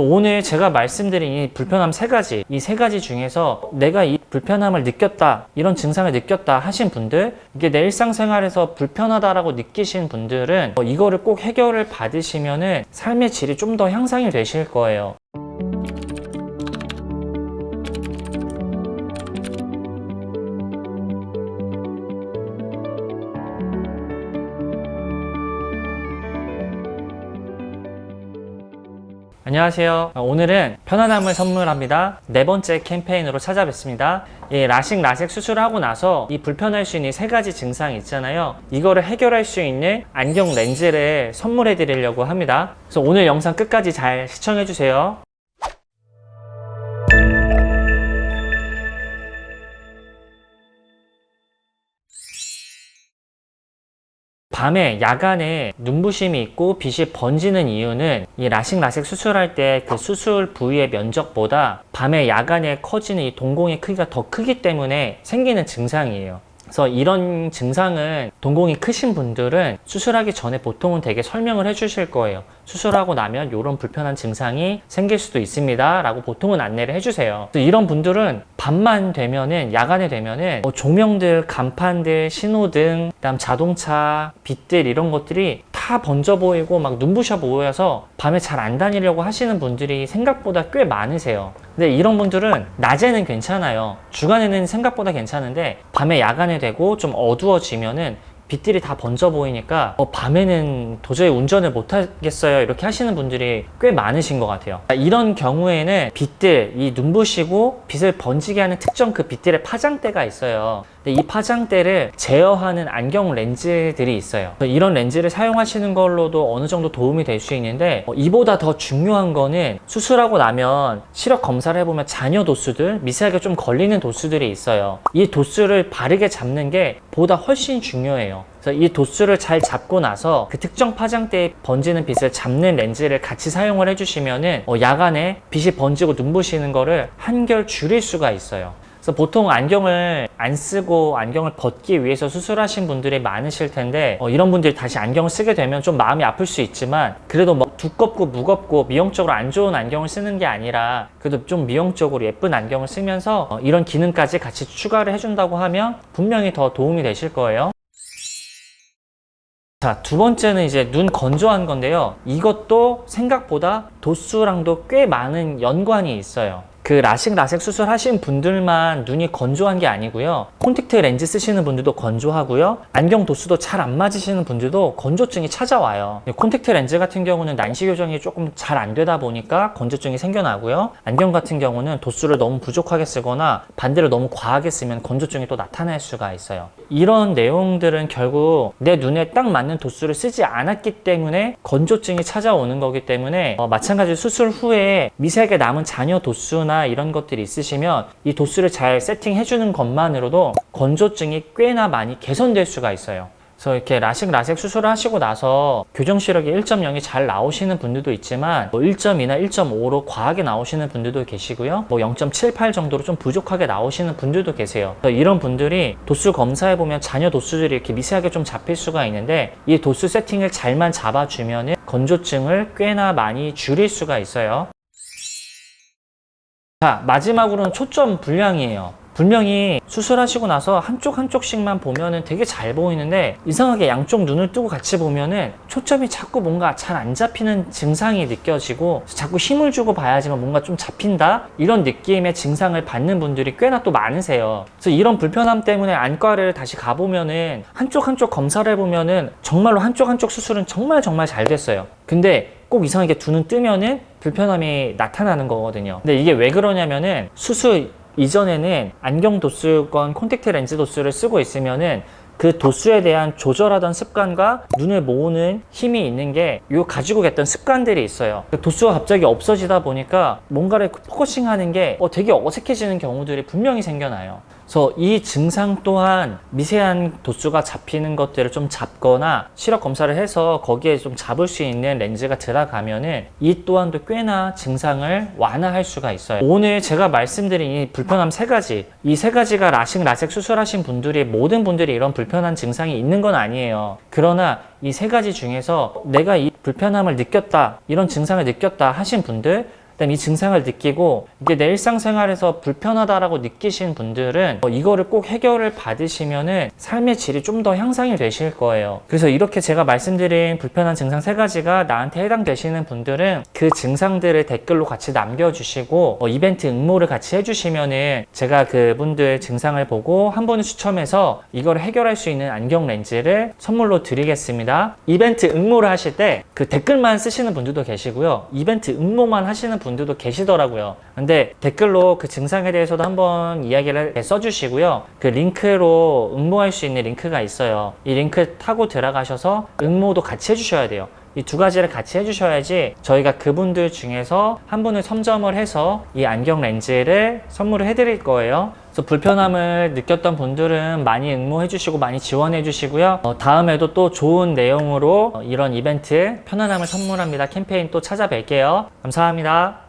오늘 제가 말씀드린 이 불편함 세 가지, 이 세 가지 중에서 내가 이 불편함을 느꼈다, 이런 증상을 느꼈다 하신 분들, 이게 내 일상생활에서 불편하다라고 느끼신 분들은 어, 이거를 꼭 해결을 받으시면은 삶의 질이 좀 더 향상이 되실 거예요. 안녕하세요. 어, 오늘은 편안함을 선물합니다. 네 번째 캠페인으로 찾아뵙습니다. 이 라식 라섹 수술하고 나서 이 불편할 수 있는 세 가지 증상이 있잖아요. 이거를 해결할 수 있는 안경 렌즈를 선물해 드리려고 합니다. 그래서 오늘 영상 끝까지 잘 시청해 주세요. 밤에 야간에 눈부심이 있고 빛이 번지는 이유는 이 라식 라섹 수술할 때 그 수술 부위의 면적보다 밤에 야간에 커지는 이 동공의 크기가 더 크기 때문에 생기는 증상이에요. 그래서 이런 증상은 동공이 크신 분들은 수술하기 전에 보통은 되게 설명을 해 주실 거예요. 수술하고 나면 이런 불편한 증상이 생길 수도 있습니다. 라고 보통은 안내를 해 주세요. 그래서 이런 분들은 밤만 되면은, 야간에 되면은 뭐 조명들, 간판들, 신호등, 그다음 자동차, 빛들 이런 것들이 다 번져 보이고 막 눈부셔 보여서 밤에 잘 안 다니려고 하시는 분들이 생각보다 꽤 많으세요. 근데 이런 분들은 낮에는 괜찮아요. 주간에는 생각보다 괜찮은데 밤에 야간에 되고 좀 어두워지면은 빛들이 다 번져 보이니까 어, 밤에는 도저히 운전을 못 하겠어요. 이렇게 하시는 분들이 꽤 많으신 것 같아요. 이런 경우에는 빛들 이 눈부시고 빛을 번지게 하는 특정 그 빛들의 파장대가 있어요. 근데 이 파장대를 제어하는 안경 렌즈들이 있어요. 이런 렌즈를 사용하시는 걸로도 어느 정도 도움이 될 수 있는데 어, 이보다 더 중요한 거는 수술하고 나면 시력 검사를 해보면 잔여 도수들 미세하게 좀 걸리는 도수들이 있어요. 이 도수를 바르게 잡는 게 보다 훨씬 중요해요 그래서 이 도수를 잘 잡고 나서 그 특정 파장대에 번지는 빛을 잡는 렌즈를 같이 사용을 해주시면은 어, 야간에 빛이 번지고 눈부시는 거를 한결 줄일 수가 있어요. 그래서 보통 안경을 안 쓰고 안경을 벗기 위해서 수술하신 분들이 많으실 텐데 어, 이런 분들이 다시 안경을 쓰게 되면 좀 마음이 아플 수 있지만 그래도 뭐 두껍고 무겁고 미용적으로 안 좋은 안경을 쓰는 게 아니라 그래도 좀 미용적으로 예쁜 안경을 쓰면서 어, 이런 기능까지 같이 추가를 해준다고 하면 분명히 더 도움이 되실 거예요. 자, 두 번째는 이제 눈 건조한 건데요. 이것도 생각보다 도수랑도 꽤 많은 연관이 있어요. 그 라식 라섹 수술하신 분들만 눈이 건조한 게 아니고요. 콘택트 렌즈 쓰시는 분들도 건조하고요. 안경 도수도 잘 안 맞으시는 분들도 건조증이 찾아와요. 콘택트 렌즈 같은 경우는 난시 교정이 조금 잘 안 되다 보니까 건조증이 생겨나고요. 안경 같은 경우는 도수를 너무 부족하게 쓰거나 반대로 너무 과하게 쓰면 건조증이 또 나타날 수가 있어요. 이런 내용들은 결국 내 눈에 딱 맞는 도수를 쓰지 않았기 때문에 건조증이 찾아오는 거기 때문에 어, 마찬가지로 수술 후에 미세하게 남은 잔여 도수나 이런 것들이 있으시면 이 도수를 잘 세팅해 주는 것만으로도 건조증이 꽤나 많이 개선될 수가 있어요. 그래서 이렇게 라식 라섹 수술을 하시고 나서 교정 시력이 1.0이 잘 나오시는 분들도 있지만 뭐 1.2나 1.5로 과하게 나오시는 분들도 계시고요. 뭐 0.78 정도로 좀 부족하게 나오시는 분들도 계세요. 이런 분들이 도수 검사해 보면 잔여 도수들이 이렇게 미세하게 좀 잡힐 수가 있는데 이 도수 세팅을 잘만 잡아주면은 건조증을 꽤나 많이 줄일 수가 있어요. 자, 마지막으로는 초점 불량이에요. 분명히 수술하시고 나서 한쪽 한쪽씩만 보면은 되게 잘 보이는데 이상하게 양쪽 눈을 뜨고 같이 보면은 초점이 자꾸 뭔가 잘 안 잡히는 증상이 느껴지고 자꾸 힘을 주고 봐야지만 뭔가 좀 잡힌다 이런 느낌의 증상을 받는 분들이 꽤나 또 많으세요. 그래서 이런 불편함 때문에 안과를 다시 가보면은 한쪽 한쪽 검사를 해보면은 정말로 한쪽 한쪽 수술은 정말 정말 잘 됐어요. 근데 꼭 이상하게 두 눈 뜨면은 불편함이 나타나는 거거든요. 근데 이게 왜 그러냐면은 수술 이전에는 안경 도수건 콘택트 렌즈 도수를 쓰고 있으면은 그 도수에 대한 조절하던 습관과 눈을 모으는 힘이 있는 게 요 가지고 있던 습관들이 있어요. 그 도수가 갑자기 없어지다 보니까 뭔가를 포커싱 하는 게 어, 되게 어색해지는 경우들이 분명히 생겨나요. 그래서 이 증상 또한 미세한 도수가 잡히는 것들을 좀 잡거나 시력 검사를 해서 거기에 좀 잡을 수 있는 렌즈가 들어가면은 이 또한도 꽤나 증상을 완화할 수가 있어요. 오늘 제가 말씀드린 이 불편함 세 가지, 이 세 가지가 라식 라섹 수술하신 분들이 모든 분들이 이런 불편한 증상이 있는 건 아니에요. 그러나 이 세 가지 중에서 내가 이 불편함을 느꼈다, 이런 증상을 느꼈다 하신 분들 그다음 이 증상을 느끼고 이게 내 일상생활에서 불편하다라고 느끼신 분들은 어, 이거를 꼭 해결을 받으시면은 삶의 질이 좀 더 향상이 되실 거예요. 그래서 이렇게 제가 말씀드린 불편한 증상 세 가지가 나한테 해당되시는 분들은 그 증상들을 댓글로 같이 남겨주시고 어, 이벤트 응모를 같이 해주시면은 제가 그분들 증상을 보고 한 분을 추첨해서 이걸 해결할 수 있는 안경 렌즈를 선물로 드리겠습니다. 이벤트 응모를 하실 때 그 댓글만 쓰시는 분들도 계시고요. 이벤트 응모만 하시는 분들도 계시더라고요. 근데 댓글로 그 증상에 대해서도 한번 이야기를 써주시고요. 그 링크로 응모할 수 있는 링크가 있어요. 이 링크 타고 들어가셔서 응모도 같이 해주셔야 돼요. 이 두 가지를 같이 해주셔야지 저희가 그분들 중에서 한 분을 선점을 해서 이 안경 렌즈를 선물을 해드릴 거예요. 그래서 불편함을 느꼈던 분들은 많이 응모해 주시고 많이 지원해 주시고요. 어, 다음에도 또 좋은 내용으로 어, 이런 이벤트 편안함을 선물합니다 캠페인 또 찾아뵐게요. 감사합니다.